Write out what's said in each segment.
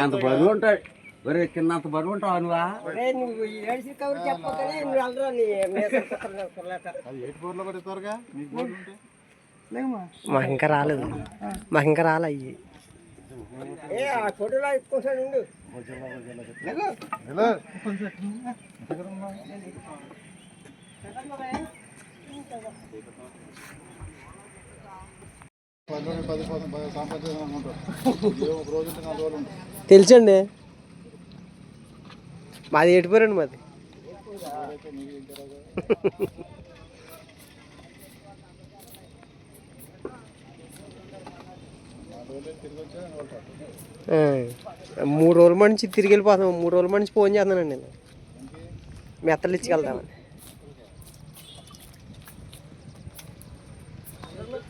అంత బరువు ఉంటాడు ఒరే కింద అంత బరువు ఉంటావు నువ్వా? నువ్వు ఏడిసి కబురు చెప్పకనే నువ్వు వెళ్ళరా నీ మాకు ఇంకా రాలేదు. మాకు ఇంకా రాలే అయ్యి. ఏ ఆ ఫోటోలో ఎక్కువసారి ఉండు. తెలుసండి. మాది ఏటిపోరండి మాది. మూడు రోజుల నుంచి తిరిగి వెళ్ళిపోతాం మూడు రోజుల నుంచి ఫోన్ చేస్తున్నానండి నేను. మెత్తలు ఇచ్చుకెళ్తామని నే?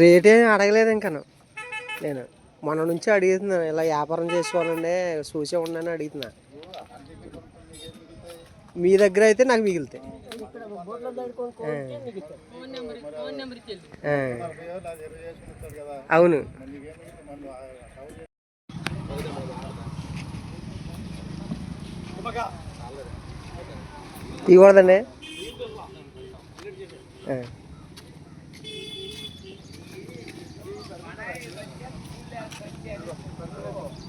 రేట్ ఏమి అడగలేదు ఇంకా నేను మొన్న నుంచి అడుగుతున్నాను ఇలా వ్యాపారం చేసుకోవాలండి చూసే ఉండని అడుగుతున్నా. మీ దగ్గర అయితే నాకు మిగులుతాయి. అవును. మరి Thank you.